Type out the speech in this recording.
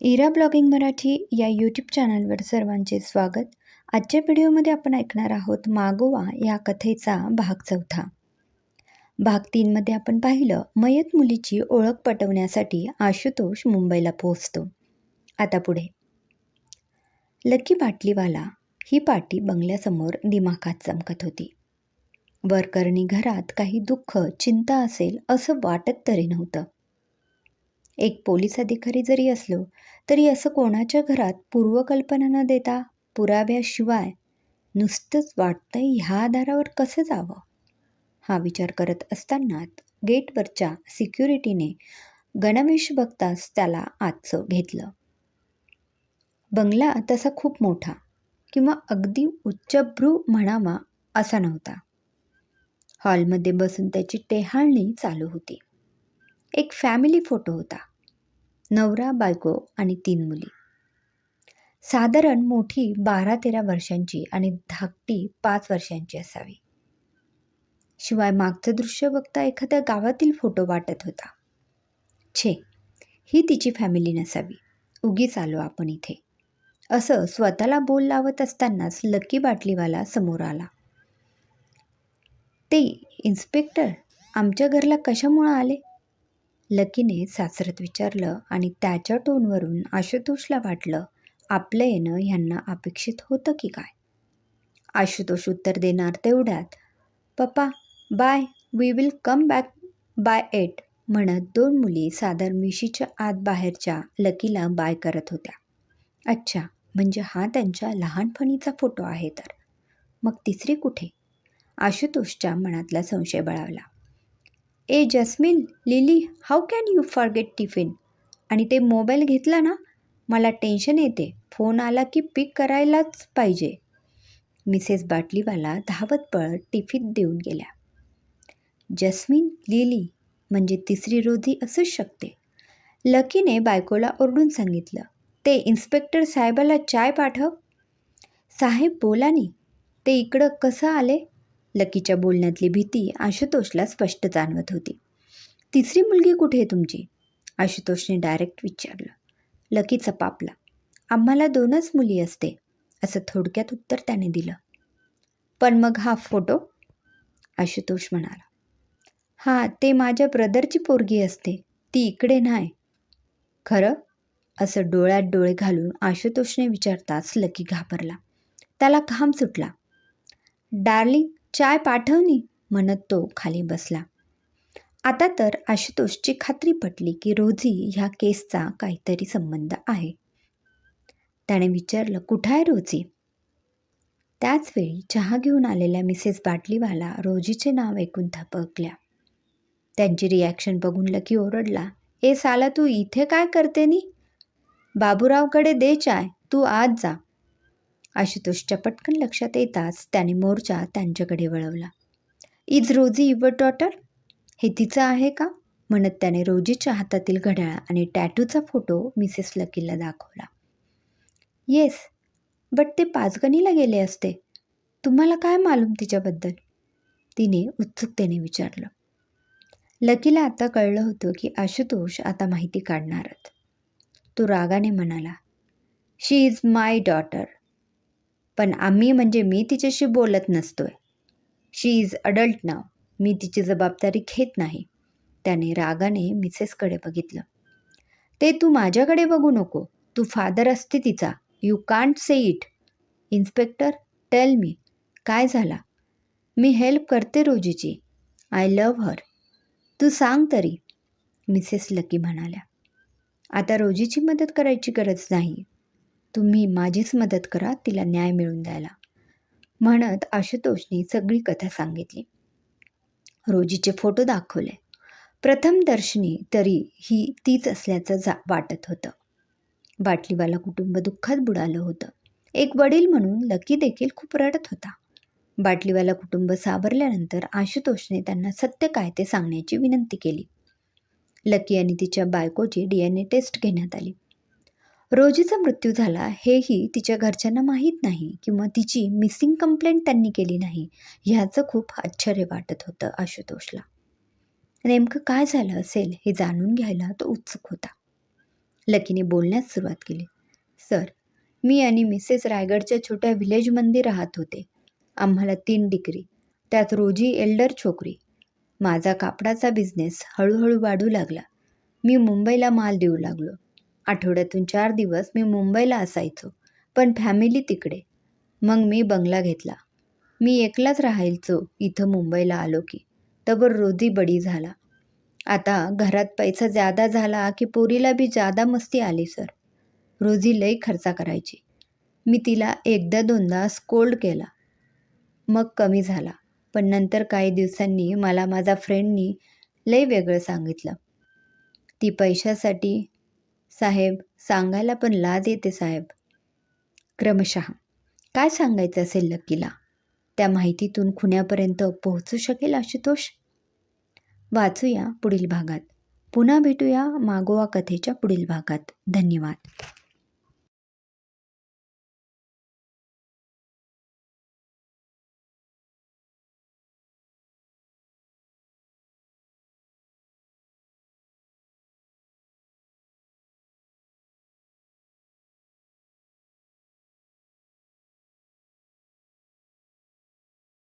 इरा blogging Marathi या YouTube चॅनलवर सर्वांचे स्वागत. आजच्या व्हिडिओमध्ये आपण ऐकणार आहोत मागोवा या कथेचा भाग चौथा. भाग तीनमध्ये आपण पाहिलं मयत मुलीची ओळख पटवण्यासाठी आशुतोष मुंबईला पोहोचतो. आता पुढे. लकी बाटलीवाला ही पाटी बंगल्यासमोर दिमाखात चमकत होती. वरकरणी घरात काही दुःख चिंता असेल असं वाटत तरी नव्हतं. एक पोलीस अधिकारी जरी असलो तरी असं कोणाच्या घरात पूर्वकल्पना न देता पुराव्याशिवाय नुसतंच वाटतंय ह्या आधारावर कसं जावं? हा विचार करत असतानाच गेटवरच्या सिक्युरिटीने गणवेश बघताच त्याला आजचं घेतलं. बंगला तसा खूप मोठा किंवा अगदी उच्चभ्रू म्हणावा असा नव्हता. हॉलमध्ये बसून त्याची टेहाळणी चालू होती. एक फॅमिली फोटो होता. नवरा बायको आणि तीन मुली. साधारण मोठी बारा तेरा वर्षांची आणि धाकटी पाच वर्षांची असावी. शिवाय मागचं दृश्य बघता एखाद्या गावातील फोटो वाटत होता. छे ही तिची फॅमिली नसावी. उगीच आलो आपण इथे. असं स्वतःला बोल लावत असतानाच लकी बाटलीवाला समोर आला. ते इन्स्पेक्टर आमच्या घरला कशामुळं आले? लकीने सासरत विचारलं आणि त्याच्या टोनवरून आशुतोषला वाटलं आपलं येणं ह्यांना अपेक्षित होतं की काय? आशुतोष उत्तर देणार तेवढ्यात पप्पा bye we will come back by eight म्हणत दोन मुली साधारण मिशीच्या आत बाहेरच्या लकीला बाय करत होत्या. अच्छा म्हणजे हा त्यांच्या लहानपणीचा फोटो आहे तर. मग तिसरी कुठे? आशुतोषच्या मनातला संशय बळावला. ए Jasmine Lily how can you forget tiffin आणि ते मोबाईल घेतला ना मला टेन्शन येते. फोन आला की पिक करायलाच पाहिजे. मिसेस बाटलीवाला धावत पळत टिफिन देऊन गेल्या जस्मिन लिली म्हणजे तिसरी रोजी असूच शकते. लकीने बायकोला ओरडून सांगितलं ते इन्स्पेक्टर साहेबाला चाय पाठव. साहेब बोला नी. ते इकडं कसं आले? लकीच्या बोलण्यातली भीती आशुतोषला स्पष्ट जाणवत होती. तिसरी मुलगी कुठे आहे तुमची? आशुतोषने डायरेक्ट विचारलं. लकी चपापला आम्हाला दोनच मुली असते असं थोडक्यात उत्तर त्याने दिलं. पण मग हा फोटो आशुतोष म्हणाला. हां ते माझ्या ब्रदरची पोरगी असते ती इकडे नाही. खरं? असं डोळ्यात डोळे घालून आशुतोषने विचारताच लकी घाबरला. त्याला घाम सुटला. डार्लिंग चाय पाठवनी म्हणत तो खाली बसला. आता तर आशुतोषची खात्री पटली की रोजी ह्या केसचा काहीतरी संबंध आहे. त्याने विचारलं कुठं आहे रोजी त्याचवेळी चहा घेऊन आलेल्या मिसेस बाटलीवाला रोजीचे नाव ऐकून थपकल्या. त्यांची रिॲक्शन बघून लकी ओरडला ए साला तू इथे काय करते नी? बाबूरावकडे दे चाय तू आज जा. आशुतोषच्या पटकन लक्षात येताच त्याने मोर्चा त्यांच्याकडे वळवला. Is Rosy your daughter? हे तिचं आहे का? म्हणत त्याने रोजीच्या हातातील घड्याळ आणि टॅटूचा फोटो मिसेस लकीला दाखवला. येस बट ते पाचगणीला गेले असते. तुम्हाला काय मालूम तिच्याबद्दल? तिने उत्सुकतेने विचारलं. लकीला आता कळलं होतं की आशुतोष आता माहिती काढणारच. तो रागाने म्हणाला शी इज माय डॉटर पण आम्ही म्हणजे मी तिच्याशी बोलत नसतोय. शी इज अडल्ट नाव मी तिची जबाबदारी घेत नाही. त्याने रागाने मिसेसकडे बघितलं. ते तू माझ्याकडे बघू नको. तू फादर असते तिचा. You can't say it inspector tell me काय झाला? मी हेल्प करते रोजीची. आय लव्ह हर तू सांग तरी. मिसेस लकी म्हणाल्या. आता रोजीची मदत करायची गरज नाही. तुम्ही माझीच मदत करा तिला न्याय मिळून द्यायला. म्हणत आशुतोषने सगळी कथा सांगितली. रोजीचे फोटो दाखवले. प्रथम दर्शनी तरी ही तीच असल्याचं जा वाटत होतं. बाटलीवाला कुटुंब दुःखात बुडालं होतं. एक वडील म्हणून लकी देखील खूप रडत होता. बाटलीवाला कुटुंब सावरल्यानंतर आशुतोषने त्यांना सत्य काय ते सांगण्याची विनंती केली. लकी आणि तिच्या बायकोची डी एन ए टेस्ट घेण्यात आली. रोजीचा मृत्यू झाला हेही तिच्या घरच्यांना माहीत नाही किंवा तिची मिसिंग कंप्लेंट त्यांनी केली नाही ह्याचं खूप आश्चर्य वाटत होतं आशुतोषला. नेमकं काय झालं असेल हे जाणून घ्यायला तो उत्सुक होता. लकीने बोलण्यास सुरुवात केली. सर मी आणि मिसेस रायगडच्या छोट्या व्हिलेजमध्ये राहत होते. आम्हाला तीन डिग्री त्यात रोजी एल्डर छोकरी. माझा कापडाचा बिझनेस हळूहळू वाढू लागला. मी मुंबईला माल देऊ लागलो. आठवड्यातून चार दिवस मी मुंबईला असायचो पण फॅमिली तिकडे. मग मी बंगला घेतला. मी एकलाच राहायचो इथं मुंबईला आलो की. तबर रोजी बडी झाला. आता घरात पैसा ज्यादा झाला की पोरीला बी ज्यादा मस्ती आली सर. रोजी लई खर्चा करायची. मी तिला एकदा दोनदा स्कोल्ड केला. मग कमी झाला पण नंतर काही दिवसांनी मला माझा फ्रेंडनी लई वेगळं सांगितलं. ती पैशासाठी साहेब सांगायला पण लाज येते साहेब. क्रमशः काय सांगायचं असेल लकीला? त्या माहितीतून खुण्यापर्यंत पोहोचू शकेल आशुतोष वाचूया पुढील भागात. पुन्हा भेटूया मागोवा कथेच्या पुढील भागात. धन्यवाद.